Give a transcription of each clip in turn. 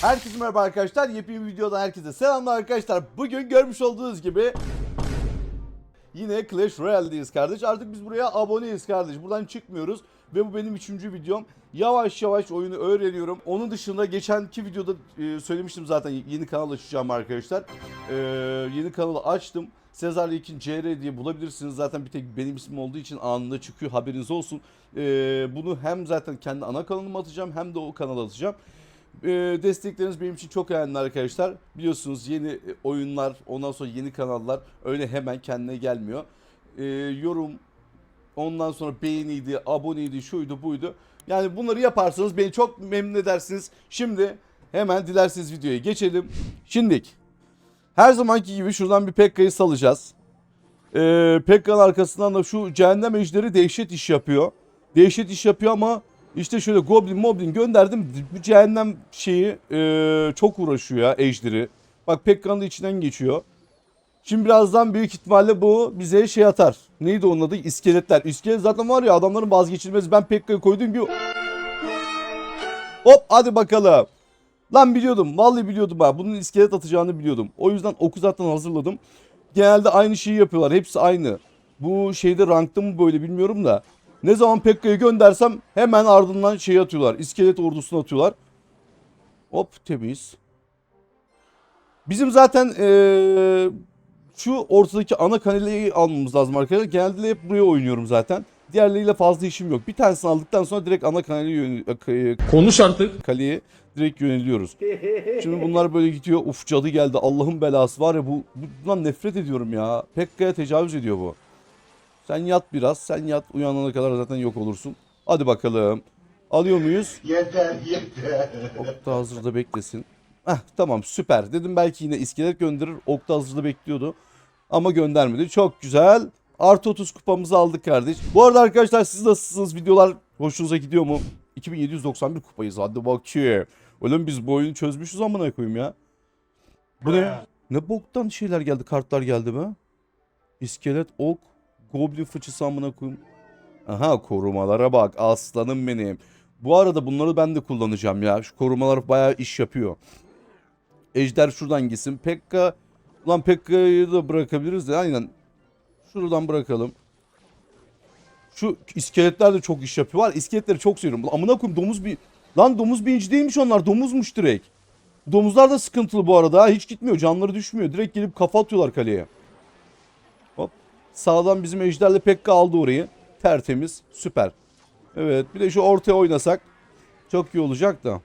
Herkese merhaba arkadaşlar. Yepyeni bir videodan herkese selamlar arkadaşlar. Bugün görmüş olduğunuz gibi yine Clash Royale'deyiz kardeş. Artık biz buraya aboneyiz kardeş. Buradan çıkmıyoruz. Ve bu benim üçüncü videom. Yavaş yavaş oyunu öğreniyorum. Onun dışında geçenki videoda e, söylemiştim zaten yeni kanal açacağım arkadaşlar. E, yeni kanalı açtım. Sezar Yekin CR diye bulabilirsiniz. Zaten bir tek benim ismim olduğu için anında çıkıyor haberiniz olsun. E, bunu hem zaten kendi ana kanalıma atacağım hem de o kanala atacağım. E, destekleriniz benim için çok önemli arkadaşlar. Biliyorsunuz yeni e, oyunlar, ondan sonra yeni kanallar öyle hemen kendine gelmiyor. E, yorum, ondan sonra beğeniydi, aboneydi, şuydu buydu. Yani bunları yaparsanız beni çok memnun edersiniz. Şimdi hemen dilerseniz videoya geçelim. Şimdilik her zamanki gibi şuradan bir Pekka'yı salacağız. Ee, Pekka'nın arkasından da şu cehennem ejderi dehşet iş yapıyor. Dehşet iş yapıyor ama işte şöyle Goblin Moblin gönderdim. Bu cehennem şeyi ee, çok uğraşıyor ya ejderi. Bak Pekka'nın içinden geçiyor. Şimdi birazdan büyük ihtimalle bu bize şey atar. Neydi onun adı? İskeletler. İskelet zaten var ya adamların vazgeçilmezi. Ben Pekka'yı koyduğum gibi... Hop hadi bakalım. Lan biliyordum. Vallahi biliyordum ha. Bunun iskelet atacağını biliyordum. O yüzden oku zaten hazırladım. Genelde aynı şeyi yapıyorlar. Hepsi aynı. Bu şeyde rankta mı böyle bilmiyorum da. Ne zaman Pekka'yı göndersem hemen ardından şey atıyorlar. İskelet ordusunu atıyorlar. Hop temiz. Bizim zaten eee, şu ortadaki ana kaleyi almamız lazım arkadaşlar. Genelde hep buraya oynuyorum zaten. Diğerleriyle fazla işim yok. Bir tanesini aldıktan sonra direkt ana kaleye yönel- Konuş artık. kaleye direkt yöneliyoruz. Şimdi bunlar böyle gidiyor. Uf cadı geldi. Allah'ın belası var ya bu bundan nefret ediyorum ya. Pekka'ya tecavüz ediyor bu. Sen yat biraz. Sen yat. Uyanana kadar zaten yok olursun. Hadi bakalım. Alıyor muyuz? Yeter yeter. Okta hazırda beklesin. Heh, tamam süper. Dedim belki yine iskelet gönderir. Okta hazırda bekliyordu. Ama göndermedi. Çok güzel. Artı 30 kupamızı aldık kardeş. Bu arada arkadaşlar siz nasılsınız? Videolar hoşunuza gidiyor mu? 2791 kupayız. Hadi bakayım. Oğlum biz bu oyunu çözmüşüz amına koyayım ya. Bu ne? Ne boktan şeyler geldi, kartlar geldi be. İskelet, ok, goblin fıçısı amına koyayım. Aha korumalara bak aslanım benim. Bu arada bunları ben de kullanacağım ya. Şu korumalar bayağı iş yapıyor. Ejder şuradan gitsin. Pekka Ulan Pekka'yı da bırakabiliriz de aynen. Şuradan bırakalım. Şu iskeletler de çok iş yapıyor. Var iskeletleri çok seviyorum. Ulan Amına koyayım domuz bir... Lan domuz birinci değilmiş onlar. Domuzmuş direkt. Domuzlar da sıkıntılı bu arada. Hiç gitmiyor. Canları düşmüyor. Direkt gelip kafa atıyorlar kaleye. Sağdan bizim ejderle Pekka aldı orayı. Tertemiz. Süper. Evet. Bir de şu ortaya oynasak. Çok iyi olacak da.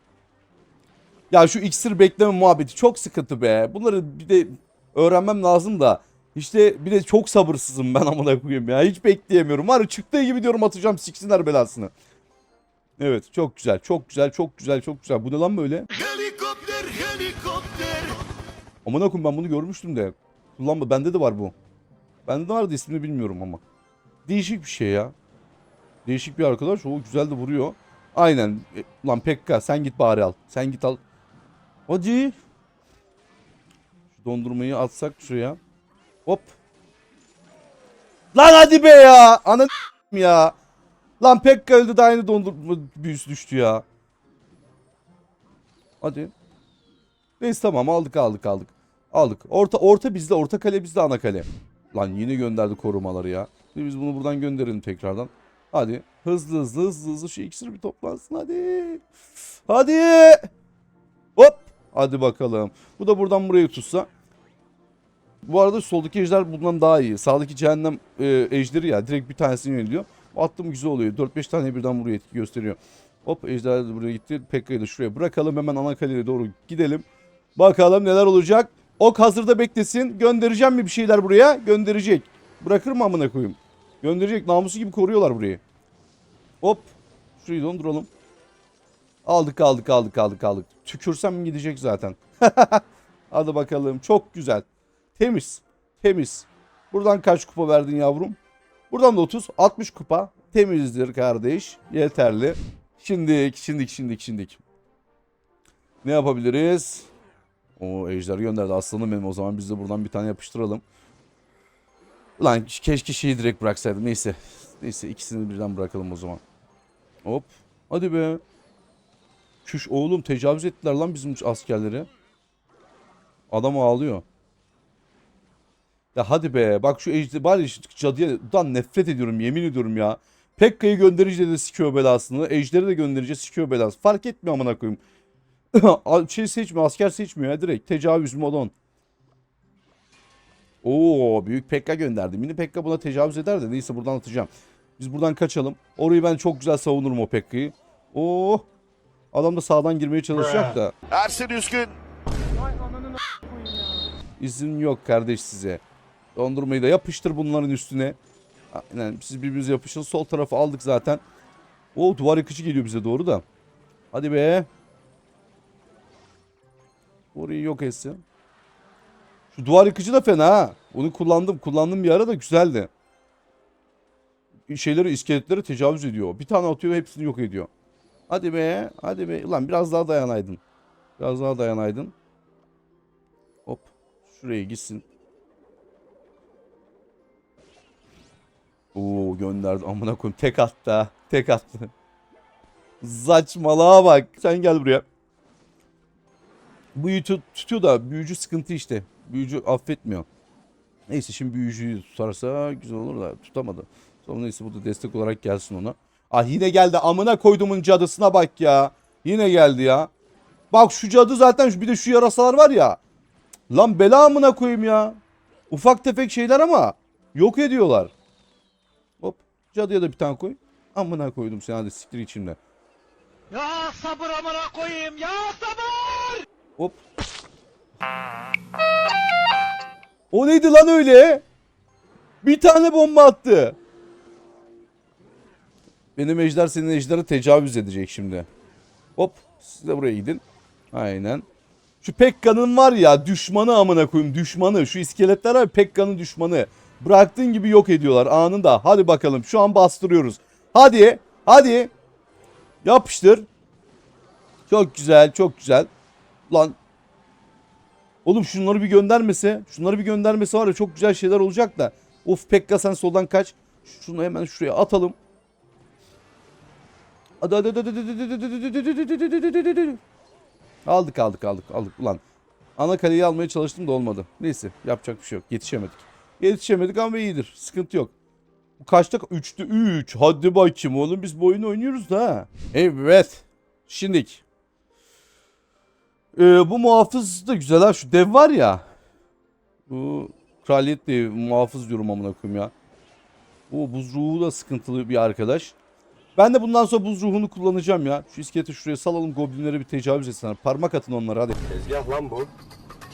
Ya şu iksir bekleme muhabbeti çok sıkıntı be. Bunları bir de öğrenmem lazım da. İşte bir de çok sabırsızım ben amına koyayım ya. Hiç bekleyemiyorum. Var çıktığı gibi diyorum atacağım siksinler belasını. Evet çok güzel çok güzel çok güzel çok güzel. Bu ne lan böyle? Helikopter helikopter. Amına koyayım ben bunu görmüştüm de. Kullanma bende de var bu. Bende de vardı ismini bilmiyorum ama. Değişik bir şey ya. Değişik bir arkadaş. O güzel de vuruyor. Aynen. E, Lan Pekka sen git bari al. Sen git al. Hadi. Şu dondurmayı atsak şuraya. Hop. Lan hadi be ya. Ana ya. Lan Pekka öldü de aynı dondurma büyüsü düştü ya. Hadi. Neyse tamam aldık aldık aldık. Aldık. Orta orta bizde orta kale bizde ana kale. Lan yine gönderdi korumaları ya. Şimdi biz bunu buradan gönderelim tekrardan. Hadi hızlı hızlı hızlı hızlı şu iksir bir toplansın hadi. Hadi. Hop. Hadi bakalım. Bu da buradan buraya tutsa. Bu arada soldaki ejder bundan daha iyi. Sağdaki cehennem e, ejderi ya direkt bir tanesini yöneliyor. Attım güzel oluyor. 4-5 tane birden vuruyor etki gösteriyor. Hop ejder de buraya gitti. Pekka'yı da şuraya bırakalım. Hemen ana kaleye doğru gidelim. Bakalım neler olacak. Ok hazırda beklesin. Göndereceğim mi bir şeyler buraya? Gönderecek. Bırakır mı amına koyayım? Gönderecek. Namusu gibi koruyorlar burayı. Hop. Şurayı donduralım. Aldık aldık aldık aldık aldık. Tükürsem gidecek zaten. Hadi bakalım. Çok güzel. Temiz. Temiz. Buradan kaç kupa verdin yavrum? Buradan da 30. 60 kupa. Temizdir kardeş. Yeterli. Şimdik, şimdik, şimdik, şimdik. Ne yapabiliriz? O ejder gönderdi aslanım benim o zaman biz de buradan bir tane yapıştıralım. Ulan keşke şeyi direkt bıraksaydım. Neyse. Neyse ikisini birden bırakalım o zaman. Hop. Hadi be. Küş oğlum tecavüz ettiler lan bizim askerleri. Adam ağlıyor. Ya hadi be bak şu ejder bari şu cadıyadan nefret ediyorum yemin ediyorum ya. Pekka'yı gönderince de sikiyor belasını. Ejder'i de gönderince sikiyor belasını. Fark etmiyor amına koyayım. şey seçmiyor asker seçmiyor ya direkt. Tecavüz modon. Oo büyük Pekka gönderdi. Mini Pekka buna tecavüz eder de neyse buradan atacağım. Biz buradan kaçalım. Orayı ben çok güzel savunurum o Pekka'yı. Oo. Adam da sağdan girmeye çalışacak da. Ersin Üskün. İzin yok kardeş size. Dondurmayı da yapıştır bunların üstüne. Aynen siz birbirinize yapışın. Sol tarafı aldık zaten. O duvar yıkıcı geliyor bize doğru da. Hadi be. Orayı yok etsin. Şu duvar yıkıcı da fena ha. Onu kullandım. Kullandım bir ara da güzeldi. Şeyleri iskeletleri tecavüz ediyor. Bir tane atıyor ve hepsini yok ediyor. Hadi be. Hadi be. Ulan biraz daha dayanaydın. Biraz daha dayanaydın. Hop. Şuraya gitsin. Oo gönderdi. Amına koyayım. Tek attı. Tek attı. Saçmalığa bak. Sen gel buraya. Bu tut, tutuyor da büyücü sıkıntı işte. Büyücü affetmiyor. Neyse şimdi büyücüyü tutarsa güzel olur da tutamadı. Sonra neyse bu da destek olarak gelsin ona. Ah yine geldi. Amına koyduğumun cadısına bak ya. Yine geldi ya. Bak şu cadı zaten bir de şu yarasalar var ya. Lan bela amına koyayım ya. Ufak tefek şeyler ama yok ediyorlar. Hop. Cadıya da bir tane koy. Amına koydum seni hadi siktir içimde. Ya sabır amına koyayım ya sabır! Hop. O neydi lan öyle? Bir tane bomba attı. Benim ejder senin ejderi tecavüz edecek şimdi. Hop. Siz de buraya gidin. Aynen. Şu Pekka'nın var ya düşmanı amına koyayım düşmanı. Şu iskeletler var Pekka'nın düşmanı. Bıraktığın gibi yok ediyorlar anında. Hadi bakalım şu an bastırıyoruz. Hadi. Hadi. Yapıştır. Çok güzel çok güzel. Lan. Oğlum şunları bir göndermese. Şunları bir göndermese var ya çok güzel şeyler olacak da. Of Pekka sen soldan kaç. Şunu hemen şuraya atalım. Aldık aldık aldık aldık ulan. Ana kaleyi almaya çalıştım da olmadı. Neyse yapacak bir şey yok. Yetişemedik. Yetişemedik ama iyidir. Sıkıntı yok. Kaçta? 3'te 3. Hadi bakayım oğlum biz bu oyunu oynuyoruz da. Evet. Şimdilik ee, bu muhafız da güzel ha. Şu dev var ya. Bu kraliyet devi muhafız diyorum amına koyayım ya. O buz ruhu da sıkıntılı bir arkadaş. Ben de bundan sonra buz ruhunu kullanacağım ya. Şu iskeleti şuraya salalım goblinlere bir tecavüz etsinler. Parmak atın onlara hadi. Tezgah lan bu.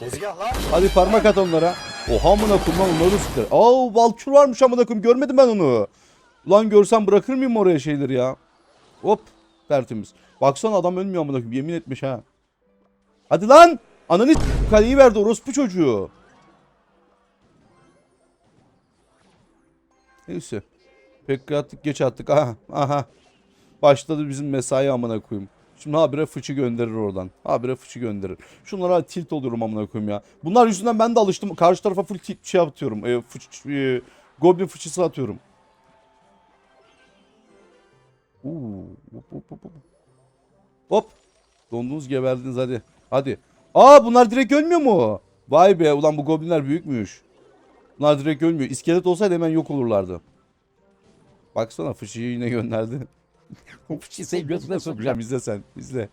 Tezgah lan. Hadi parmak at onlara. Oha amına koyayım lan onları siktir. Aa Valkür varmış amına koyayım görmedim ben onu. Ulan görsem bırakır mıyım oraya şeyleri ya? Hop tertemiz. Baksana adam ölmüyor amına koyayım yemin etmiş ha. Hadi lan. Ananı kaleyi verdi orospu çocuğu. Neyse. Pekka attık geç attık. Aha aha. Başladı bizim mesai amına koyayım. Şimdi habire fıçı gönderir oradan. Habire fıçı gönderir. Şunlara tilt oluyorum amına koyayım ya. Bunlar yüzünden ben de alıştım. Karşı tarafa full tilt şey atıyorum. E, fıç, e, goblin fıçısı atıyorum. Uuu. Hop hop hop hop. Hop. Dondunuz geberdiniz hadi. Hadi. Aa bunlar direkt ölmüyor mu? Vay be ulan bu goblinler büyükmüş. Bunlar direkt ölmüyor. İskelet olsaydı hemen yok olurlardı. Baksana fıçıyı yine gönderdi. o fıçıyı senin gözüne sokacağım. İzle sen. izle.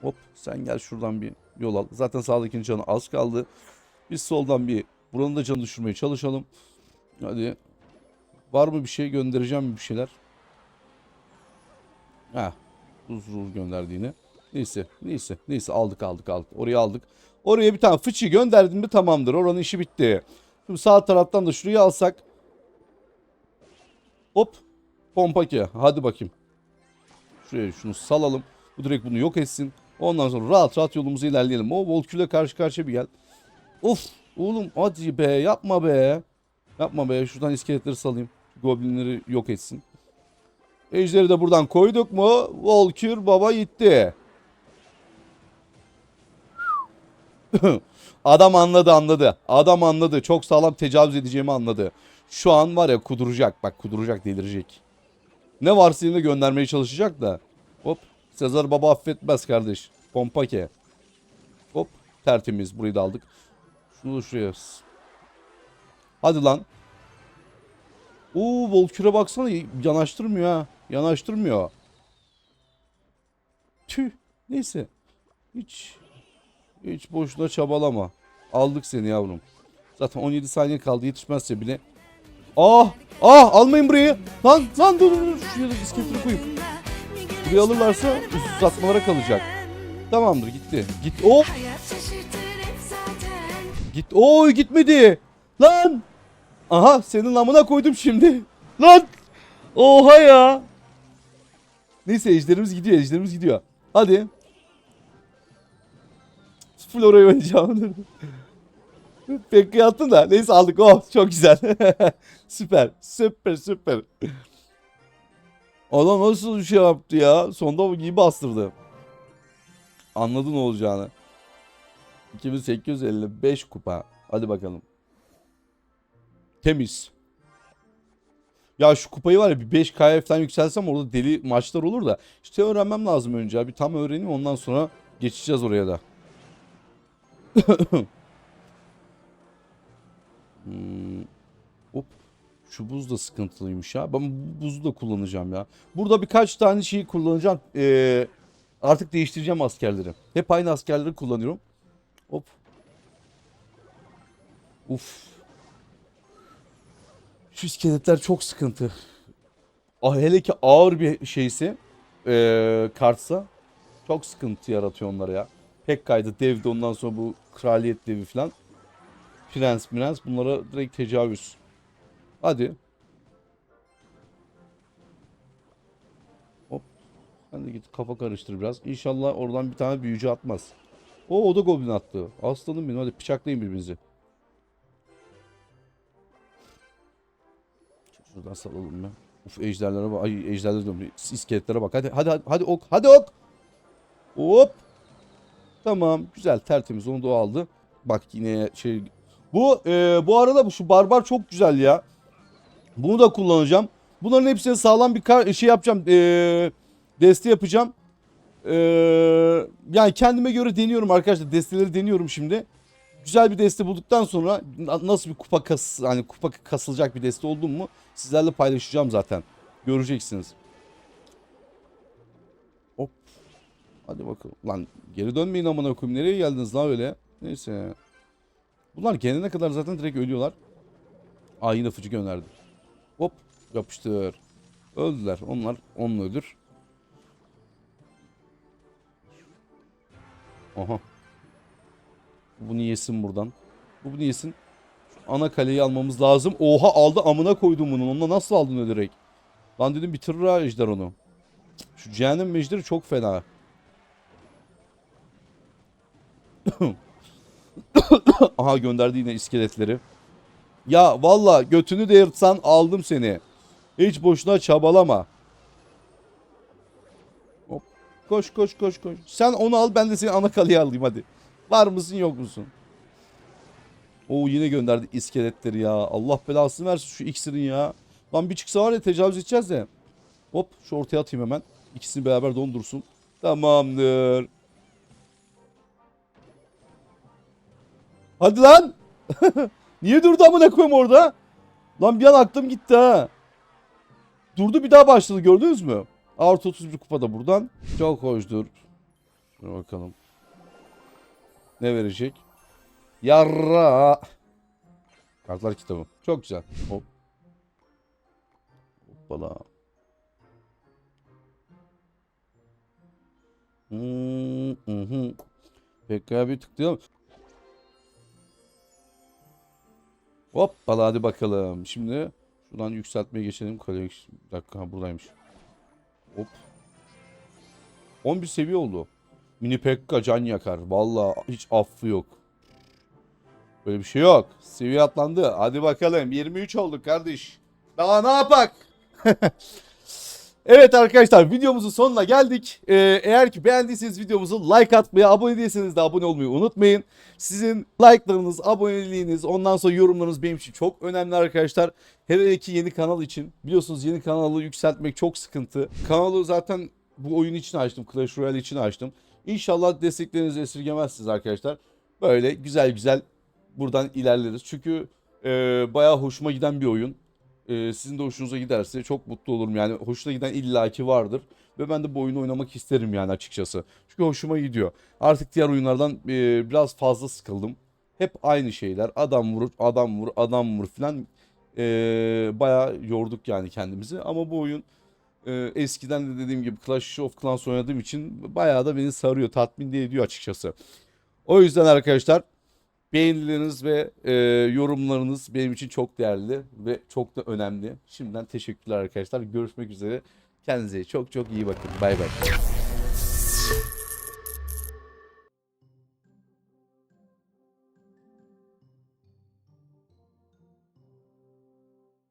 Hop sen gel şuradan bir yol al. Zaten sağdakinin canı az kaldı. Biz soldan bir buranın da canı düşürmeye çalışalım. Hadi. Var mı bir şey göndereceğim bir şeyler? Ha. Buz ruhu gönderdi yine. Neyse. Neyse. Neyse aldık aldık aldık. Oraya aldık. Oraya bir tane fıçı gönderdim mi tamamdır. Oranın işi bitti. Şimdi sağ taraftan da şurayı alsak. Hop. Pompake. Hadi bakayım. Şuraya şunu salalım. Bu direkt bunu yok etsin. Ondan sonra rahat rahat yolumuza ilerleyelim. O Volkül'e karşı karşıya bir gel. Of. Oğlum hadi be yapma be. Yapma be. Şuradan iskeletleri salayım. Goblinleri yok etsin. Ejderi de buradan koyduk mu? Volkür baba gitti. Adam anladı anladı. Adam anladı. Çok sağlam tecavüz edeceğimi anladı. Şu an var ya kuduracak. Bak kuduracak delirecek. Ne varsa yine göndermeye çalışacak da. Hop. Sezar baba affetmez kardeş. Pompake. Hop. Tertemiz. Burayı da aldık. Şunu şuraya. Hadi lan. Oo Volkür'e baksana yanaştırmıyor ha. Yanaştırmıyor. Tüh. Neyse. Hiç hiç boşuna çabalama. Aldık seni yavrum. Zaten 17 saniye kaldı yetişmezse bile. Ah! Ah! Almayın burayı. Lan lan dur dur. Şuraya da iskeletini koyayım. Burayı alırlarsa uzatmalara kalacak. Tamamdır gitti. Git. Oh! Git. Oy gitmedi. Lan! Aha senin amına koydum şimdi. Lan! Oha ya. Neyse ejderimiz gidiyor ejderimiz gidiyor. Hadi. Flora'yı oynayacağım. Pekka attın da neyse aldık oh çok güzel. süper süper süper. Adam nasıl bir şey yaptı ya. Sonda iyi bastırdı. Anladın olacağını. 2855 kupa. Hadi bakalım. Temiz. Ya şu kupayı var ya bir 5K'ya falan yükselsem orada deli maçlar olur da. İşte öğrenmem lazım önce abi. Tam öğreneyim ondan sonra geçeceğiz oraya da. Hmm. Hop. Şu buz da sıkıntılıymış ya. Ben bu buzu da kullanacağım ya. Burada birkaç tane şeyi kullanacağım. Ee, artık değiştireceğim askerleri. Hep aynı askerleri kullanıyorum. Hop. Uf. Şu iskeletler çok sıkıntı. Ah, hele ki ağır bir şeyse ee, kartsa çok sıkıntı yaratıyor onlara ya. Pek kaydı devde ondan sonra bu kraliyet devi falan. Prens prens bunlara direkt tecavüz. Hadi. Hop. Sen de git kafa karıştır biraz. İnşallah oradan bir tane büyücü atmaz. O o da goblin attı. Aslanım benim hadi bıçaklayın birbirinizi. Şuradan salalım ya. Uf ejderlere bak. Ay ejderlere diyorum. İskeletlere bak. Hadi hadi, hadi ok. Hadi ok. Hop. Tamam. Güzel tertemiz. Onu da aldı. Bak yine şey. Bu e, bu arada bu şu barbar çok güzel ya. Bunu da kullanacağım. Bunların hepsine sağlam bir kar- şey yapacağım. E, deste yapacağım. E, yani kendime göre deniyorum arkadaşlar. Desteleri deniyorum şimdi. Güzel bir deste bulduktan sonra na- nasıl bir kupa kas hani kupa kasılacak bir deste oldum mu sizlerle paylaşacağım zaten. Göreceksiniz. Hop. Hadi bakalım. Lan geri dönmeyin amına koyayım. Nereye geldiniz lan öyle? Neyse. Bunlar gelene kadar zaten direkt ölüyorlar. Aa yine fıcı gönderdi. Hop yapıştır. Öldüler. Onlar onunla ölür. Aha. Bunu yesin buradan. Bu bunu yesin. Şu ana kaleyi almamız lazım. Oha aldı amına koydum bunu. Onunla nasıl aldın öyle? Lan dedim bitirir ha ejder onu. Şu cehennem mejderi çok fena. Aha gönderdi yine iskeletleri. Ya valla götünü de yırtsan aldım seni. Hiç boşuna çabalama. Hop. Koş koş koş koş. Sen onu al ben de seni ana kaleye alayım hadi. Var mısın yok musun? Oo yine gönderdi iskeletleri ya. Allah belasını versin şu iksirin ya. Lan bir çıksa var ya tecavüz edeceğiz de. Hop şu ortaya atayım hemen. İkisini beraber dondursun. Tamamdır. Hadi lan. Niye durdu amına koyayım orada? Lan bir an aklım gitti ha. Durdu bir daha başladı gördünüz mü? Artı 31 kupada buradan. Çok hoşdur. Dur bakalım. Ne verecek? Yarra. Kartlar kitabı. Çok güzel. Hop. Hoppala. Hmm, hı hı. Pekala bir tıklayalım. Hoppala hadi bakalım. Şimdi şuradan yükseltmeye geçelim. Kale bir dakika ha, buradaymış. Hop. 11 seviye oldu. Mini Pekka can yakar. Valla hiç affı yok. Böyle bir şey yok. Seviye atlandı. Hadi bakalım. 23 olduk kardeş. Daha ne yapak? evet arkadaşlar videomuzun sonuna geldik. Ee, eğer ki beğendiyseniz videomuzu like atmayı, abone değilseniz de abone olmayı unutmayın. Sizin like'larınız, aboneliğiniz, ondan sonra yorumlarınız benim için çok önemli arkadaşlar. Hele ki yeni kanal için. Biliyorsunuz yeni kanalı yükseltmek çok sıkıntı. Kanalı zaten bu oyun için açtım. Clash Royale için açtım. İnşallah desteklerinizi esirgemezsiniz arkadaşlar. Böyle güzel güzel buradan ilerleriz. Çünkü e, bayağı hoşuma giden bir oyun. E, sizin de hoşunuza giderse çok mutlu olurum. Yani hoşuna giden illaki vardır. Ve ben de bu oyunu oynamak isterim yani açıkçası. Çünkü hoşuma gidiyor. Artık diğer oyunlardan e, biraz fazla sıkıldım. Hep aynı şeyler. Adam vur, adam vur, adam vur falan. E, bayağı yorduk yani kendimizi. Ama bu oyun e, eskiden de dediğim gibi Clash of Clans oynadığım için bayağı da beni sarıyor, tatmin de ediyor açıkçası. O yüzden arkadaşlar beğenileriniz ve e, yorumlarınız benim için çok değerli ve çok da önemli. Şimdiden teşekkürler arkadaşlar. Görüşmek üzere. Kendinize çok çok iyi bakın. Bay bay.